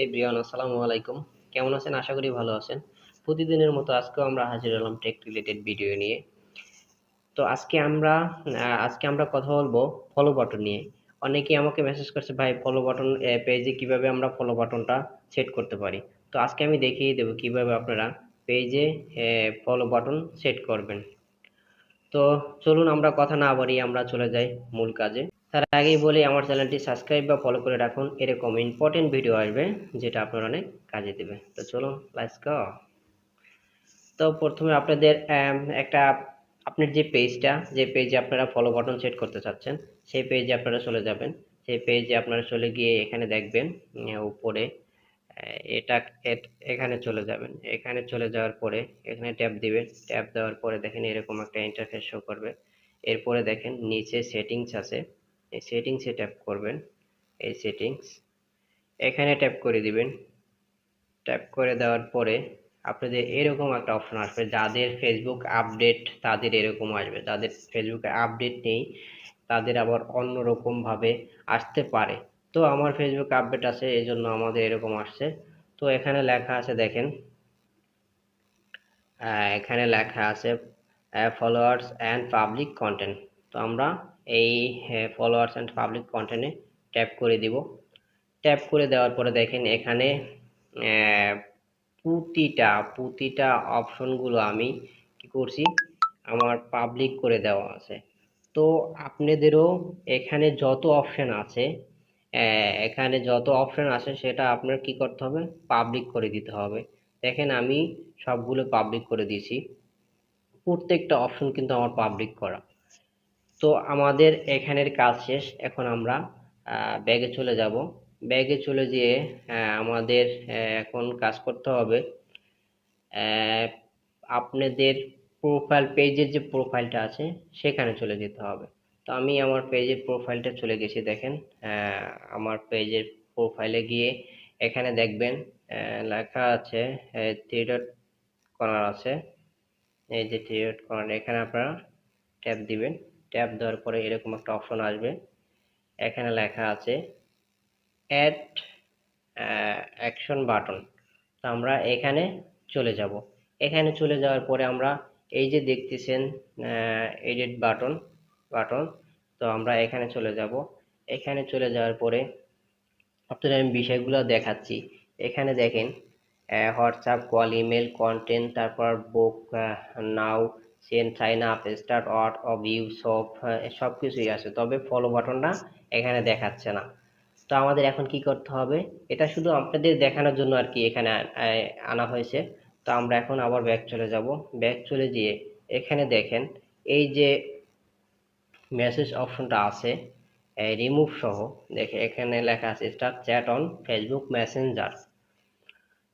এই ব্রিয়ান আসসালামু আলাইকুম। কেমন আছেন? আশা করি ভালো আছেন। প্রতিদিনের মতো আজকেও আমরা হাজির হলাম টেক রিলেটেড ভিডিও নিয়ে। তো আজকে আমরা আজকে আমরা কথা বলব ফলো বাটন নিয়ে। অনেকেই আমাকে মেসেজ করছে, ভাই ফলো বাটন পেজে কীভাবে আমরা ফলো বাটনটা সেট করতে পারি? তো আজকে আমি দেখিয়ে দেবো কীভাবে আপনারা পেজে ফলো বাটন সেট করবেন। তো চলুন আমরা কথা না বাড়িয়ে আমরা চলে যাই মূল কাজে। তার আগেই বলি, আমার চ্যানেলটি সাবস্ক্রাইব বা ফলো করে রাখুন। এরকম ইম্পর্টেন্ট ভিডিও আসবে, যেটা আপনার অনেক কাজে দেবে। তো চলুন লাইস গো তো প্রথমে আপনাদের একটা আপনার যে পেজটা যে পেজে আপনারা ফলো বাটন সেট করতে চাচ্ছেন, সেই পেজে আপনারা চলে যাবেন। সেই পেজে আপনারা চলে গিয়ে এখানে দেখবেন উপরে এটা এখানে চলে যাবেন। এখানে চলে যাওয়ার পরে এখানে ট্যাপ দিবেন। ট্যাপ দেওয়ার পরে দেখেন এরকম একটা ইন্টারফেস শো করবে। এরপরে দেখেন নিচে সেটিংস আছে। এই সেটিংসে ট্যাপ করবেন, এই সেটিংস এখানে ট্যাপ করে দিবেন। ট্যাপ করে দেওয়ার পরে আপনাদের এরকম একটা অপশন আসবে, যাদের ফেসবুক আপডেট তাদের এরকম আসবে। যাদের ফেসবুকে আপডেট নেই, তাদের আবার অন্যরকম ভাবে আসতে পারে। তো আমার ফেসবুক আপডেট আছে, এই জন্য আমাদের এরকম আসছে। তো এখানে লেখা আছে, দেখেন। এখানে লেখা আছে ফলোয়ার্স অ্যান্ড পাবলিক কন্টেন্ট আমরা এই ফলোয়ার্স অ্যান্ড পাবলিক কন্টেন্টে ট্যাপ করে দিব। ট্যাপ করে দেওয়ার পরে দেখেন এখানে প্রতিটা প্রতিটা অপশনগুলো আমি কি করছি, আমার পাবলিক করে দেওয়া আছে। তো আপনাদেরও এখানে যত অপশন আছে এখানে যত অপশন আছে সেটা আপনার কি করতে হবে পাবলিক করে দিতে হবে। দেখেন আমি সবগুলো পাবলিক করে দিয়েছি। প্রত্যেকটা অপশন কিন্তু আমার পাবলিক করা। তো আমাদের এখানের কাজ শেষ। এখন আমরা ব্যাগে চলে যাব। ব্যাগে চলে যেয়ে আমাদের এখন কাজ করতে হবে। আপনাদের প্রোফাইল পেজের যে প্রোফাইলটা আছে, সেখানে চলে যেতে হবে। তো আমি আমার পেজের প্রোফাইলটা চলে গেছি, দেখেন। আমার পেজের প্রোফাইলে গিয়ে এখানে দেখবেন লেখা আছে থ্রি ডট কর্নার আছে। এই যে থ্রি ডট কর্নার এখানে আপনারা ট্যাপ দিবেন। ট্যাপ দেওয়ার পরে এরকম একটা অপশন আসবে। এখানে লেখা আছে অ্যাড অ্যাকশন বাটন তো আমরা এখানে চলে যাব। এখানে চলে যাওয়ার পরে আমরা এই যে দেখতেছেন এডিট বাটন বাটন তো আমরা এখানে চলে যাব। এখানে চলে যাওয়ার পরে আপনাদের আমি বিষয়গুলো দেখাচ্ছি। এখানে দেখেন হোয়াটসঅ্যাপ কল ইমেল কন্টেন্ট তারপর book now send sign up start অট অফ ইউ সব সব কিছুই আছে। তবে ফলো বাটনটা এখানে দেখাচ্ছে না। তো আমাদের এখন কি করতে হবে? এটা শুধু আপনাদের দেখানোর জন্য আর কি এখানে আনা হয়েছে। তো আমরা এখন আবার ব্যাক চলে যাব। ব্যাক চলে গিয়ে এখানে দেখেন, এই যে মেসেজ অপশনটা আছে রিমুভ সহ, দেখে এখানে লেখা আছে start chat on Facebook Messenger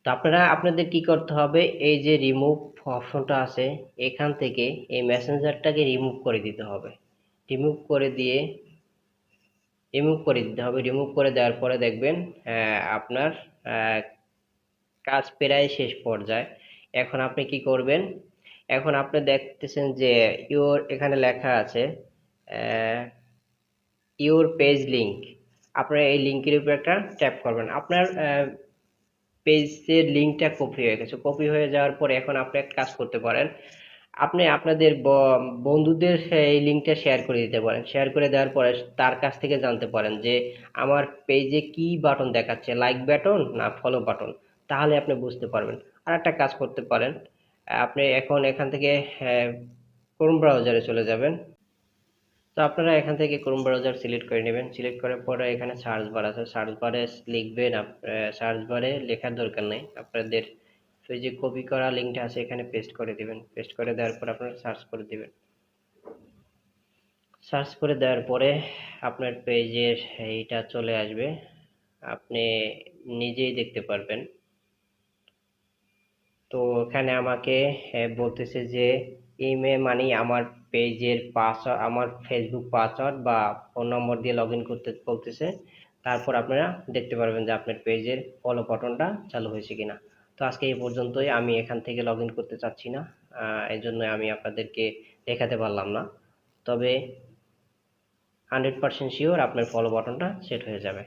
তো আপনারা, আপনাদের কি করতে হবে? এই যে রিমুভ অপশনটা আছে, এখান থেকে এই মেসেঞ্জারটাকে রিমুভ করে দিতে হবে। রিমুভ করে দিয়ে রিমুভ করে দিতে হবে। রিমুভ করে দেওয়ার পরে দেখবেন আপনার কাজ প্রায় শেষ পর্যায়ে। এখন আপনি কি করবেন? এখন আপনি দেখতেছেন যে ইওর এখানে লেখা আছে ইওর পেজ লিংক আপনারা এই লিঙ্কের উপর একটা ট্যাপ করবেন। আপনার পেজের লিঙ্কটা কপি হয়ে গেছে। কপি হয়ে যাওয়ার পরে এখন আপনি একটা কাজ করতে পারেন। আপনি আপনাদের বন্ধুদের এই লিঙ্কটা শেয়ার করে দিতে পারেন। শেয়ার করে দেওয়ার পরে তার কাছ থেকে জানতে পারেন যে, আমার পেজে কি বাটন দেখাচ্ছে? লাইক বাটন না ফলো বাটন তাহলে আপনি বুঝতে পারবেন। আর একটা কাজ করতে পারেন। আপনি এখন এখান থেকে ক্রোম ব্রাউজারে চলে যাবেন। তো আপনারা এখান থেকে ক্রোম ব্রাউজার সিলেক্ট করে নেবেন। সিলেক্ট করার পরে এখানে সার্চ বার আছে। সার্চ বারে লিখবেন সার্চ বারে লেখার দরকার নেই। আপনাদের ওই যে কপি করা লিঙ্কটা আছে, এখানে পেস্ট করে দিবেন। পেস্ট করে দেওয়ার পর আপনারা সার্চ করে দিবেন। সার্চ করে দেওয়ার পরে আপনার পেজের এইটা চলে আসবে। আপনি নিজেই দেখতে পারবেন। তো এখানে আমাকে বলতেছে যে ইমেল মানে আমার পেজের পাসওয়ার্ড আমার ফেসবুক পাসওয়ার্ড বা ফোন নম্বর দিয়ে লগ ইন করতে বলতেছে তারপর আপনারা দেখতে পারবেন যে আপনার পেজের ফলো বাটনটা চালু হয়েছে কিনা। তো আজকে এই পর্যন্তই, আমি এখান থেকে লগ ইন করতে চাচ্ছি না এই জন্য আমি আপনাদেরকে দেখাতে পারলাম না। তবে হান্ড্রেড পার্সেন্ট শিওর আপনার ফলো বাটনটা সেট হয়ে যাবে।